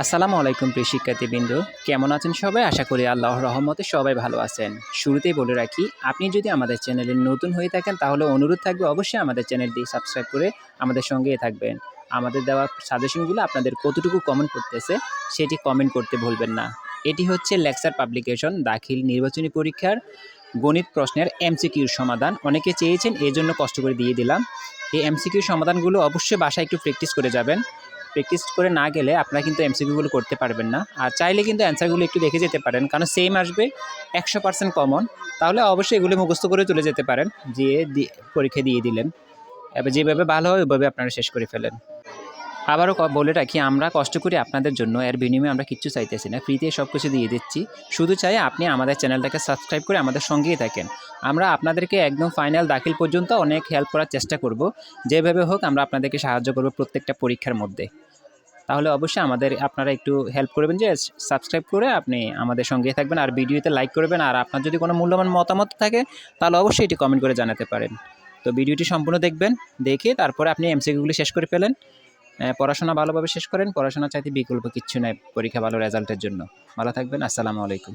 আসসালামু আলাইকুম প্রিয় শিক্ষার্থীবৃন্দ। কেমন আছেন সবাই? আশা করি আল্লাহর রহমতে সবাই ভালো আছেন। শুরুতেই বলে রাখি, আপনি যদি আমাদের চ্যানেলে নতুন হয়ে থাকেন, তাহলে অনুরোধ থাকবে অবশ্যই আমাদের চ্যানেলটি সাবস্ক্রাইব করে আমাদের সঙ্গেই থাকবেন। আমাদের দেওয়া সাজেশনগুলো আপনাদের কতটুকু কমেন্ট করতেছে, সেটি কমেন্ট করতে ভুলবেন না। এটি হচ্ছে লেকচার পাবলিকেশন, দাখিল নির্বাচনী পরীক্ষার গণিত প্রশ্নের এমসিকিউর সমাধান। অনেকে চেয়েছেন এই জন্য কষ্ট করে দিয়ে দিলাম। এই এমসিকিউর সমাধানগুলো অবশ্যই বাসায় একটু প্র্যাকটিস করে যাবেন। প্র্যাকটিস করে না গেলে আপনারা কিন্তু এমসিকিউগুলো করতে পারবেন না। আর চাইলে কিন্তু অ্যান্সারগুলো একটু দেখে যেতে পারেন, কারণ সেম আসবে, একশো পার্সেন্ট কমন তাহলে অবশ্যই এগুলো মুখস্থ করে চলে যেতে পারেন যে পরীক্ষা দিয়ে দিলেন। এবার যেভাবে ভালো হয় ওইভাবে আপনারা শেষ করে ফেলেন। আবারও বলে রাখি, আমরা কষ্ট করি আপনাদের জন্য, এর বিনিময়ে আমরা কিচ্ছু চাইতেছি না। ফ্রিতে সব কিছু দিয়ে দিচ্ছি। শুধু চাই আপনি আমাদের চ্যানেলটাকে সাবস্ক্রাইব করে আমাদের সঙ্গেই থাকেন। আমরা আপনাদেরকে একদম ফাইনাল দাখিল পর্যন্ত অনেক হেল্প করার চেষ্টা করব। যেভাবে হোক আমরা আপনাদেরকে সাহায্য করব প্রত্যেকটা পরীক্ষার মধ্যে। তাহলে অবশ্যই আমাদের, আপনারা একটু হেল্প করবেন যে সাবস্ক্রাইব করে আপনি আমাদের সঙ্গে থাকবেন আর ভিডিওতে লাইক করবেন। আর আপনার যদি কোনো মূল্যবান মতামত থাকে, তাহলে অবশ্যই এটি কমেন্ট করে জানাতে পারেন। তো ভিডিওটি সম্পূর্ণ দেখবেন, দেখে তারপরে আপনি এমসিকিউগুলি শেষ করে ফেলেন। পড়াশোনা ভালোভাবে শেষ করেন পড়াশোনা চাইতে বিকল্প কিচ্ছু নাই, পরীক্ষা ভালো রেজাল্টের জন্য। ভালো থাকবেন, আসসালামু আলাইকুম।